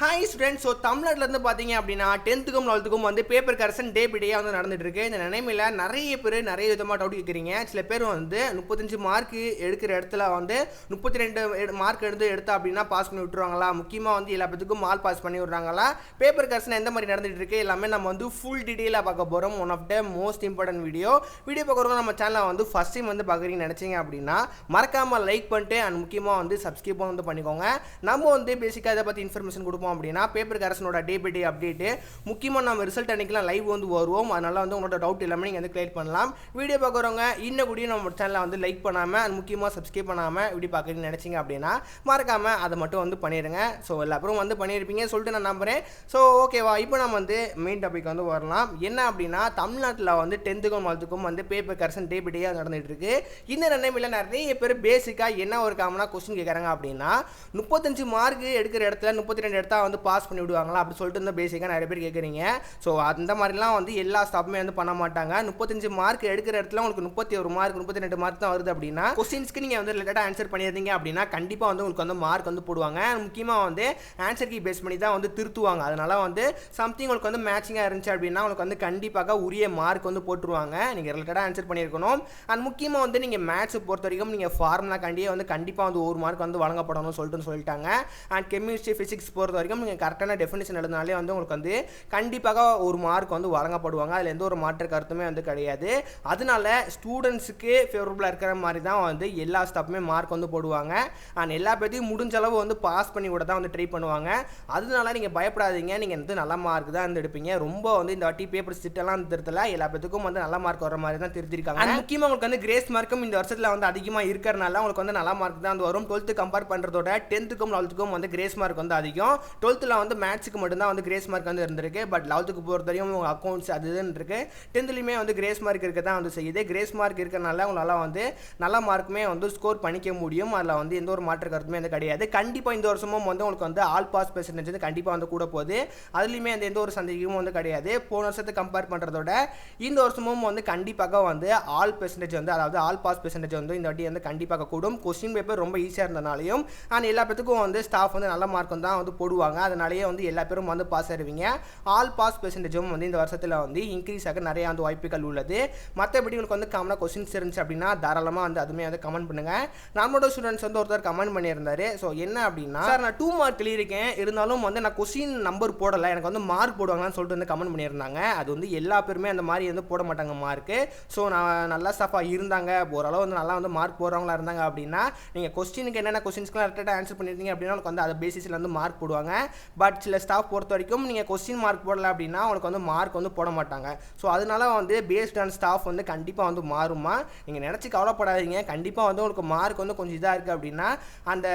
Hi students so தமிழ்நாட்டிலேருந்து பார்த்தீங்க அப்படின்னா டென்த்துக்கும் டுவெல்த்துக்கும் வந்து பேப்பர் கரெக்ஷன் டே பை டேயாக வந்து நடந்துட்டு இருக்கு. இந்த நிலைமையில் நிறைய பேர் நிறைய விதமாக டவுட் கேட்குறீங்க சில பேர் வந்து முப்பத்தஞ்சு மார்க் எடுக்கிற இடத்துல வந்து முப்பத்தி ரெண்டு மார்க் எடுத்து எடுத்தா அப்படின்னா பாஸ் பண்ணி விட்டுருவாங்களா? முக்கியமாக வந்து எல்லா பேத்துக்கும் மால் பாஸ் பண்ணி விட்றாங்களா? பேப்பர் கரெக்ஷன் எந்த மாதிரி நடந்துட்டு இருக்கு? எல்லாமே நம்ம வந்து ஃபுல் டீட்டெயிலாக பார்க்க போகிறோம் one of the most important video video பார்க்குறவங்க நம்ம சேனலை வந்து ஃபஸ்ட் டைம் வந்து பார்க்குறீங்கன்னு நினச்சிங்க அப்படின்னா மறக்காமல் லைக் பண்ணிட்டு அண்ட் முக்கியமாக வந்து சப்ஸ்கிரைப் வந்து பண்ணிக்கோங்க. நம்ம வந்து பேசிக்காக இதை பற்றி இன்ஃபர்மேஷன் கொடுப்போம். அப்படின்னா பேப்பர் கரசனோட டே பை டே அப்டேட்டு முக்கியமாக நம்ம ரிசல்ட் அன்னைக்கெலாம் லைவ் வந்து வருவோம். அதனால் வந்து உங்களோட டவுட் எல்லாமே நீங்கள் வந்து கிளியர் பண்ணலாம். வீடியோ பார்க்குறவங்க இன்னும் கூடிய நம்ம சேனலை வந்து லைக் பண்ணாமல் அண்ட் முக்கியமாக சப்ஸ்கிரைப் பண்ணாமல் இப்படி பார்க்குறீங்கன்னு நினச்சிங்க அப்படின்னா மறக்காமல் அதை மட்டும் வந்து பண்ணிடுங்க ஸோ எல்லாரும் வந்து பண்ணியிருப்பீங்க சொல்லிட்டு நான் நம்புகிறேன் ஸோ ஓகேவா இப்போ நம்ம வந்து மெயின் டாபிக் வந்து வரலாம். என்ன அப்படின்னா தமிழ்நாட்டில் வந்து டென்த்துக்கும் டுவெல்த்துக்கும் வந்து பேப்பர் கரசன் டே பை டேயாக நடந்துகிட்டு இருக்கு. இந்த நிலைமையில் நிறைய பேர் பேசிக்காக என்ன ஒரு காமனாக கொஸ்டின் கேட்குறாங்க அப்படின்னா முப்பத்தஞ்சு மார்க் எடுக்கிற இடத்துல முப்பத்தி ரெண்டு இடத்த வந்து பாஸ் பண்ணி விடுவாங்களா? அப்படி சொல்லிட்டு இந்த பேசிக்காக நிறைய பேர் கேட்குறீங்க ஸோ அந்த மாதிரிலாம் வந்து எல்லா ஸ்டாப்புமே வந்து பண்ண மாட்டாங்க. முப்பத்தஞ்சு மார்க் எடுக்கிற இடத்துல உங்களுக்கு முப்பத்தி ஒரு மார்க் முப்பத்தி ரெண்டு மார்க் தான் வருது அப்படின்னா கொஸ்டின்ஸ்க்கு நீங்கள் வந்து ரிலேட்டடாக ஆன்சர் பண்ணியிருந்தீங்க அப்படின்னா கண்டிப்பாக வந்து உங்களுக்கு வந்து மார்க் வந்து போடுவாங்க. முக்கியமாக வந்து ஆன்சர் கீ பேஸ் பண்ணி தான் வந்து திருத்துவாங்க. அதனால் வந்து சம்திங் உங்களுக்கு வந்து மேட்சிங்காக இருந்துச்சு அப்படின்னா உங்களுக்கு வந்து கண்டிப்பாக உரிய மார்க் வந்து போட்டுருவாங்க. நீங்கள் ரிலேட்டடாக ஆன்சர் பண்ணியிருக்கணும். அண்ட் முக்கியமாக வந்து நீங்கள் மேத்ஸ் பொறுத்த வரைக்கும் நீங்கள் ஃபார்முலா கண்டியே வந்து கண்டிப்பாக வந்து ஒரு மார்க் வந்து வழங்கப்படணும் சொல்லிட்டு சொல்லிட்டாங்க. அண்ட் கெமிஸ்ட்ரி ஃபிசிக்ஸ் பொறுத்த வரைக்கும் நீங்கள் கரெக்டான டெஃபினேஷன் எழுதினாலே வந்து உங்களுக்கு வந்து கண்டிப்பாக ஒரு மார்க் வந்து வழங்கப்படுவாங்க. அதில் எந்த ஒரு மாற்று கருத்துமே வந்து கிடையாது. அதனால ஸ்டூடெண்ட்ஸுக்கு ஃபேவரபுளாக இருக்கிற மாதிரி தான் வந்து எல்லா ஸ்டாஃப்மே மார்க் வந்து போடுவாங்க. அண்ட் எல்லா பேர்த்தையும் முடிஞ்ச அளவு வந்து பாஸ் பண்ணி விட தான் வந்து ட்ரை பண்ணுவாங்க. அதனால நீங்கள் பயப்படாதீங்க. நீங்கள் வந்து நல்ல மார்க் தான் வந்து எடுப்பீங்க. ரொம்ப வந்து இந்த வாட்டி பேப்பர் சிட்டெல்லாம் திருத்தல. எல்லா பேத்துக்கும் வந்து நல்ல மார்க் வர மாதிரி தான் திருத்திருக்காங்க. முக்கியமாக உங்களுக்கு வந்து கிரேஸ் மார்க்கும் இந்த வருஷத்தில் வந்து அதிகமாக இருக்கிறனால உங்களுக்கு வந்து நல்ல மார்க் தான் வந்து வரும். டுவெல்த்து கம்பேர் பண்ணுறதோட டென்த்துக்கும் லெவல்த்துக்கும் வந்து கிரேஸ் மார்க் வந்து அதிகம். டுவெல்த்தில் வந்து மேத்ஸுக்கு மட்டும்தான் வந்து கிரேஸ் மார்க் வந்து இருந்திருக்கு. பட் லெவல்த்துக்கு பொறுத்த வரையும் உங்கள் அக்கௌண்ட்ஸ் அது இதுன்னு இருக்கு. டென்த்துலையுமே வந்து கிரேஸ் மார்க் இருக்க தான் வந்து செய்யுது. கிரேஸ் மார்க் இருக்கிறனால உங்களால் வந்து நல்ல மார்க்குமே வந்து ஸ்கோர் பண்ணிக்க முடியும். அதில் வந்து எந்த ஒரு மாற்று கருத்துமே வந்து கிடையாது. கண்டிப்பாக இந்த வருஷமும் வந்து உங்களுக்கு வந்து ஆல் பாஸ் பெர்சன்டேஜ் வந்து கண்டிப்பாக வந்து கூட போகுது. அதுலேயுமே அந்த எந்த ஒரு சந்தேகமும் வந்து கிடையாது. போன வருஷத்தை கம்பேர் பண்ணுறதோட இந்த வருஷமும் வந்து கண்டிப்பாக வந்து ஆல் பெர்சன்டேஜ் வந்து அதாவது ஆல் பாஸ் பெர்சன்டேஜ் வந்து இந்த வாட்டி வந்து கண்டிப்பாக கூடும். கொஸ்டின் பேப்பர் ரொம்ப ஈஸியாக இருந்தனாலையும் அண்ட் எல்லா பேத்துக்கும் வந்து ஸ்டாஃப் வந்து நல்ல மார்க்கும் தான் வந்து போடுவாங்க அதனாலேயே வந்து எல்லா பேரும் வந்து பாஸ் ஆயிடுவீங்க ஆல் பாஸ் பெர்சன்டேஜும் வந்து இந்த வருஷத்தில் வந்து இன்க்ரீஸ் ஆக நிறைய வந்து வாய்ப்புகள் உள்ளது. மற்றபடி உங்களுக்கு வந்து காமனாக கொஸ்டின்ஸ் இருந்துச்சு அப்படின்னா தாராளமாக வந்து அதுவுமே வந்து கமெண்ட் பண்ணுங்கள் நம்மளோட ஸ்டூடெண்ட்ஸ் வந்து ஒருத்தர் கமெண்ட் பண்ணியிருந்தாரு. ஸோ என்ன அப்படின்னா சார் நான் டூ மார்க் எழுதியிருக்கேன். இருந்தாலும் வந்து நான் கொஸ்டின் நம்பர் போடலை. எனக்கு வந்து மார்க் போடுவாங்கன்னு சொல்லிட்டு வந்து கமெண்ட் பண்ணியிருந்தாங்க. அது வந்து எல்லா பேருமே அந்த மாதிரி வந்து போட மாட்டாங்க மார்க்கு ஸோ நான் நல்லா ஸ்டாஃபாக இருந்தாங்க. ஓரளவு வந்து நல்லா வந்து மார்க் போடுறவங்களா இருந்தாங்க அப்படின்னா நீங்கள் கொஸ்டினுக்கு என்னென்ன கொஸ்டின்ஸ்க்குலாம் கரெக்டாக ஆன்சர் பண்ணியிருந்தீங்க அப்படின்னா உங்களுக்கு வந்து அதை பேசிஸில் வந்து மார்க் போடுவாங்க. பட் சில ஸ்டாஃப் பொறுத்த வரைக்கும் நீங்கள் கொஸ்டின் மார்க் போடல அப்படின்னா உங்களுக்கு வந்து மார்க் வந்து போட மாட்டாங்க. ஸோ அதனால வந்து பேஸ்ட் ஆன் ஸ்டாஃப் வந்து கண்டிப்பாக வந்து மாறுமா நீங்கள் நினச்சி கவலைப்படாதீங்க. கண்டிப்பாக வந்து உங்களுக்கு மார்க் வந்து கொஞ்சம் இதாக இருக்குது அப்படின்னா அந்த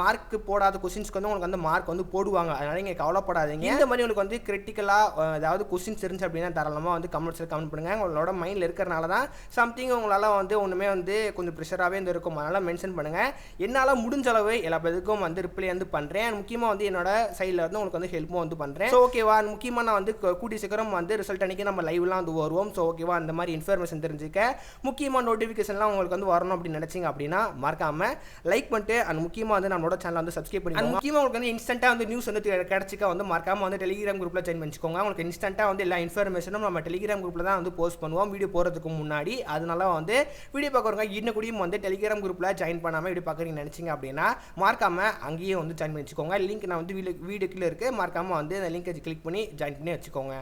மார்க் போடாத கொஸ்டின்ஸ்க்கு வந்து உங்களுக்கு வந்து மார்க் வந்து போடுவாங்க. அதனால் நீங்கள் கவலைப்படாதீங்க. இந்த மாதிரி உங்களுக்கு வந்து கிரிட்டிக்கலாக ஏதாவது கொஸ்டின்ஸ் இருந்துச்சு அப்படின்னா தாராளமாக வந்து கமெண்ட்ஸில் கமெண்ட் பண்ணுங்கள் உங்களோட மைண்டில் இருக்கிறனால தான் சம்திங் உங்களால் வந்து ஒன்றுமே வந்து கொஞ்சம் ப்ரெஷராகவே வந்து இருக்கும். அதனால் மென்ஷன் பண்ணுங்கள் என்னால் முடிஞ்ச அளவு எல்லா பேருக்கும் வந்து ரிப்ளை வந்து பண்ணுறேன் முக்கியமாக வந்து என்னோட சைடில் இருந்து உங்களுக்கு வந்து ஹெல்ப்பும் வந்து பண்ணுறேன் ஸோ ஓகேவா முக்கியமாக நான் வந்து கு- கூடிய சீக்கிரம் வந்து ரிசல்ட் அன்றைக்கி நம்ம லைவ்லாம் வந்து வருவோம். ஸோ ஓகேவா அந்த மாதிரி இன்ஃபர்மேஷன் தெரிஞ்சுக்க. முக்கியமாக நோட்டிஃபிகேஷன்லாம் உங்களுக்கு வந்து வரணும் அப்படின்னு நினச்சிங்க அப்படின்னா மறக்காமல் லைக் பண்ணிட்டு அண்ட் முக்கியமாக வந்து நம்மளோட சேனல் வந்து சப்ஸ்கிரைப் பண்ணி முக்கியமாக உங்களுக்கு வந்து இன்ஸ்டன்ட்டாக வந்து நியூஸ் வந்து கிடைச்சிக்க வந்து மறக்காமல் வந்து டெலிகிராம் குரூப்பில் ஜாயின் பண்ணிக்கோங்க. உங்களுக்கு இன்ஸ்டன்ட்டாக வந்து எல்லா இன்ஃபர்மேஷனும் நம்ம டெலிகிராம் குரூப்பில் தான் வந்து போஸ்ட் பண்ணுவோம். வீடியோ போகிறதுக்கு முன்னாடி. அதனால வந்து வீடியோ பார்க்குறவங்க இன்னும் கூடியும் வந்து டெலிகிராம் குரூப்பில் ஜாயின் பண்ணாமல் வீடியோ பார்க்குறீங்கன்னு நினச்சிங்க அப்படின்னா மறக்காமல் அங்கேயே வந்து ஜாயின் பண்ணி வச்சுக்கோங்க லிங்க் நான் வந்து வீடு வீடியோ கீழே இருக்குது மறக்காமல் வந்து அந்த லிங்கை கிளிக் பண்ணி ஜாயின் பண்ணி வச்சுக்கோங்க.